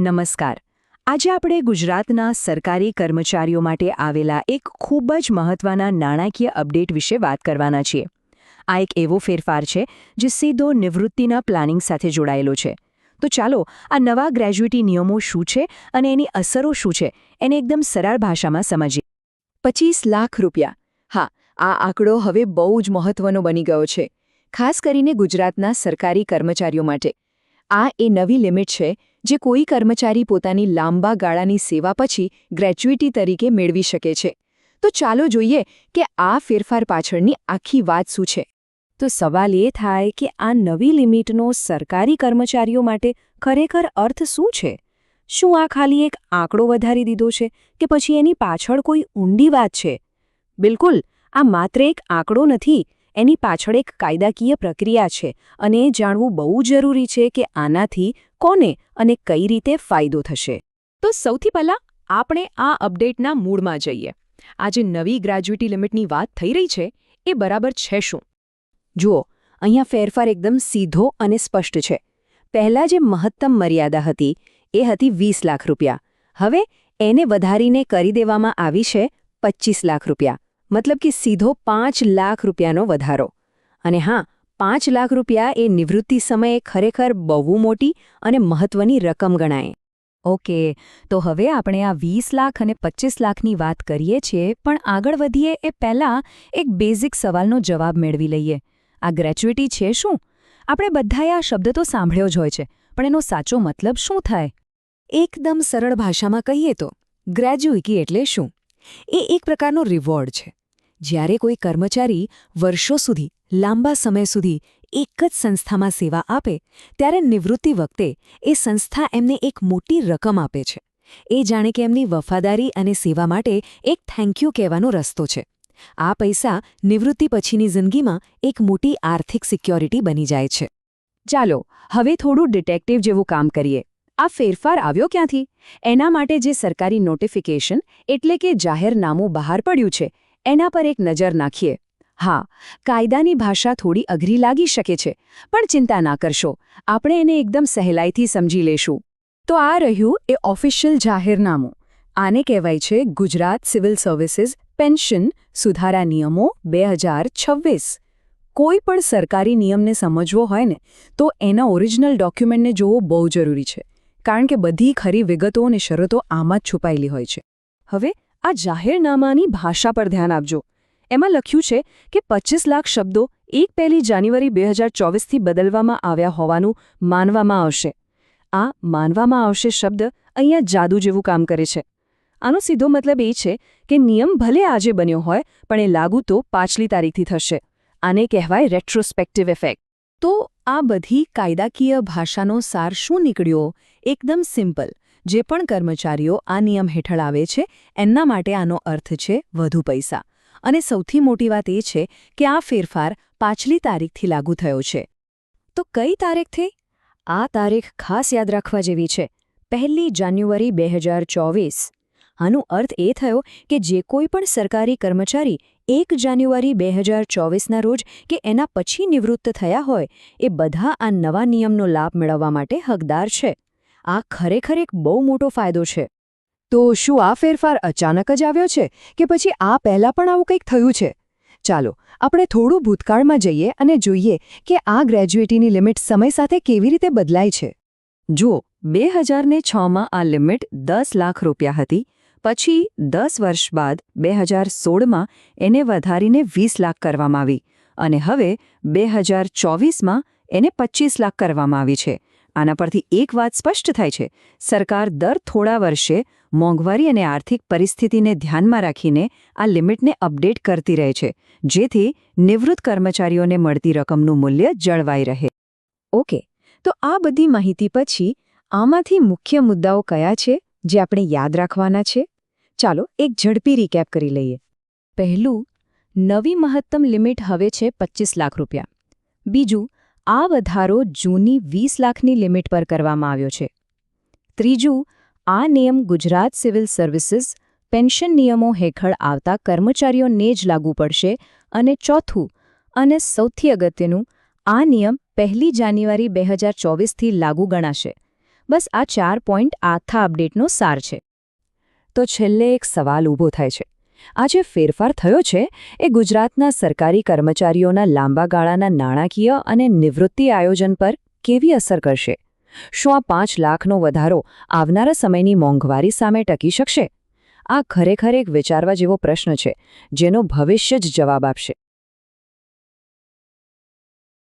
નમસ્કાર. આજે આપણે ગુજરાતના સરકારી કર્મચારીઓ માટે આવેલા એક ખૂબ જ મહત્વના નાણાકીય અપડેટ વિશે વાત કરવાના છીએ. આ એક એવો ફેરફાર છે જે સીધો નિવૃત્તિના પ્લાનિંગ સાથે જોડાયેલો છે. તો ચાલો, આ નવા ગ્રેજ્યુએટી નિયમો શું છે અને એની અસરો શું છે એને એકદમ સરળ ભાષામાં સમજીએ. પચીસ લાખ રૂપિયા. હા, આ આંકડો હવે બહુ જ મહત્વનો બની ગયો છે, ખાસ કરીને ગુજરાતના સરકારી કર્મચારીઓ માટે. આ એ નવી લિમિટ છે જે કોઈ કર્મચારી પોતાની લાંબા ગાળાની સેવા પછી ગ્રેચ્યુઇટી તરીકે મેળવી શકે છે. તો ચાલો જોઈએ કે આ ફેરફાર પાછળની આખી વાત શું છે. તો સવાલ એ થાય કે આ નવી લિમિટનો સરકારી કર્મચારીઓ માટે ખરેખર અર્થ શું છે? શું આ ખાલી એક આંકડો વધારી દીધો છે કે પછી એની પાછળ કોઈ ઊંડી વાત છે? બિલકુલ, આ માત્ર એક આંકડો નથી, એની પાછળ એક કાયદાકીય પ્રક્રિયા છે અને એ જાણવું બહુ જરૂરી છે કે આનાથી કોને અને કઈ રીતે ફાયદો થશે? તો સૌથી પહેલાં આપણે આ અપડેટના મૂળમાં જઈએ. આ જે નવી ગ્રેજ્યુએટી લિમિટની વાત થઈ રહી છે, એ બરાબર છે શું? જુઓ, અહીંયા ફેરફાર એકદમ સીધો અને સ્પષ્ટ છે. પહેલાં જે મહત્તમ મર્યાદા હતી, એ હતી વીસ લાખ રૂપિયા. હવે એને વધારીને કરી દેવામાં આવી છે પચીસ લાખ રૂપિયા. મતલબ કે સીધો પાંચ લાખ રૂપિયાનો વધારો. અને હા પાંચ લાખ રૂપિયા એ નિવૃત્તિ સમયે ખરેખર બહુ મોટી અને મહત્વની રકમ ગણાય. ઓકે, તો હવે આપણે આ વીસ લાખ અને પચીસ લાખની વાત કરીએ છીએ, પણ આગળ વધીએ એ પહેલાં એક બેઝિક સવાલનો જવાબ મેળવી લઈએ. આ ગ્રેચ્યુઇટી છે શું? આપણે બધાએ આ શબ્દ તો સાંભળ્યો જ હોય છે, પણ એનો સાચો મતલબ શું થાય? એકદમ સરળ ભાષામાં કહીએ તો ગ્રેજ્યુઇટી એટલે શું? એ એક પ્રકારનો રિવોર્ડ છે. જ્યારે કોઈ કર્મચારી વર્ષો સુધી, લાંબા સમય સુધી એક જ સંસ્થામાં સેવા આપે, ત્યારે નિવૃત્તિ વખતે એ સંસ્થા એમને એક મોટી રકમ આપે છે. એ જાણે કે એમની વફાદારી અને સેવા માટે એક થેન્ક યુ કહેવાનો રસ્તો છે. આ પૈસા નિવૃત્તિ પછીની જિંદગીમાં એક મોટી આર્થિક સિક્યોરિટી બની જાય છે. ચાલો, હવે થોડું ડિટેક્ટિવ જેવું કામ કરીએ. આ ફેરફાર આવ્યો ક્યાંથી? એના માટે જે સરકારી નોટિફિકેશન એટલે કે જાહેરનામું બહાર પડ્યું છે એના પર એક નજર નાખીએ. હા, કાયદાની ભાષા થોડી અઘરી લાગી શકે છે, પણ ચિંતા ના કરશો, આપણે એને એકદમ સહેલાઈથી સમજી લેશું. તો આ રહ્યું એ ઓફિશિયલ જાહેરનામું. આને કહેવાય છે ગુજરાત સિવિલ સર્વિસીસ પેન્શન સુધારા નિયમો બે કોઈ પણ સરકારી નિયમને સમજવો હોય ને, તો એના ઓરિજિનલ ડોક્યુમેન્ટને જોવો બહુ જરૂરી છે, કારણ કે બધી ખરી વિગતો અને શરતો આમાં જ છુપાયેલી હોય છે. હવે આ જાહેરનામાની ભાષા પર ધ્યાન આપજો. એમાં લખ્યું છે કે પચીસ લાખ શબ્દો એક પહેલી જાન્યુઆરી બે હજાર ચોવીસથી બદલવામાં આવ્યા હોવાનું માનવામાં આવશે. આ માનવામાં આવશે શબ્દ અહીંયા જાદુ જેવું કામ કરે છે. આનો સીધો મતલબ એ છે કે નિયમ ભલે આજે બન્યો હોય, પણ એ લાગુ તો પાછલી તારીખથી થશે. આને કહેવાય રેટ્રોસ્પેક્ટિવ ઇફેક્ટ તો આ બધી કાયદાકીય ભાષાનો સાર શું નીકળ્યો? એકદમ સિમ્પલ. જે પણ કર્મચારીઓ આ નિયમ હેઠળ આવે છે, એમના માટે આનો અર્થ છે વધુ પૈસા. અને સૌથી મોટી વાત એ છે કે આ ફેરફાર પાછલી તારીખથી લાગુ થયો છે. તો કઈ તારીખથી આ તારીખ ખાસ યાદ રાખવા જેવી છે. પહેલી જાન્યુઆરી બે હજાર ચોવીસ. આનો અર્થ એ થયો કે જે કોઈ પણ સરકારી કર્મચારી એક જાન્યુઆરી બે હજાર ચોવીસના રોજ કે એના પછી નિવૃત્ત થયા હોય, એ બધા આ નવા નિયમનો લાભ મેળવવા માટે હકદાર છે. આ ખરેખર એક બહુ મોટો ફાયદો છે. તો શું આ ફેરફાર અચાનક જ આવ્યો છે કે પછી આ પહેલાં પણ આવું કંઈક થયું છે? ચાલો, આપણે થોડું ભૂતકાળમાં જઈએ અને જોઈએ કે આ ગ્રેજ્યુએટીની લિમિટ સમય સાથે કેવી રીતે બદલાય છે. જુઓ, બે હજારને છમાં આ લિમિટ દસ લાખ રૂપિયા હતી, પછી દસ વર્ષ બાદ બે હજાર સોળમાં એને વધારીને વીસ લાખ કરવામાં આવી, અને હવે બે હજાર ચોવીસમાં એને પચીસ લાખ કરવામાં આવી છે. આના પરથી એક વાત સ્પષ્ટ થાય છે. સરકાર દર થોડા વર્ષે મોંઘવારી અને આર્થિક પરિસ્થિતિને ધ્યાનમાં રાખીને આ લિમિટને અપડેટ કરતી રહે છે, જેથી નિવૃત્ત કર્મચારીઓને મળતી રકમનું મૂલ્ય જળવાઈ રહે. ઓકે, તો આ બધી માહિતી પછી આમાંથી મુખ્ય મુદ્દાઓ કયા છે, જે આપણે યાદ રાખવાના છે? ચાલો એક ઝડપી રીકેપ કરી લઈએ. પહેલું, નવી મહત્તમ લિમિટ હવે છે પચીસ લાખ રૂપિયા. બીજું આ વધારો જૂની વીસ લાખની લિમિટ પર કરવામાં આવ્યો છે. ત્રીજું, આ નિયમ ગુજરાત સિવિલ સર્વિસીસ પેન્શન નિયમો હેઠળ આવતા કર્મચારીઓને જ લાગુ પડશે અને ચોથું અને સૌથી અગત્યનું, આ નિયમ પહેલી જાન્યુઆરી બે હજાર ચોવીસથી લાગુ ગણાશે. બસ આ ચાર પોઈન્ટ આથા અપડેટનો સાર છે. તો છેલ્લે એક સવાલ ઊભો થાય છે. આ જે ફેરફાર થયો છે, એ ગુજરાતના સરકારી કર્મચારીઓના લાંબા ગાળાના નાણાકીય અને નિવૃત્તિ આયોજન પર કેવી અસર કરશે? શું આ પાંચ લાખનો વધારો આવનારા સમયની મોંઘવારી સામે ટકી શકશે? આ ખરેખર એક વિચારવા જેવો પ્રશ્ન છે, જેનો ભવિષ્ય જ જવાબ આપશે.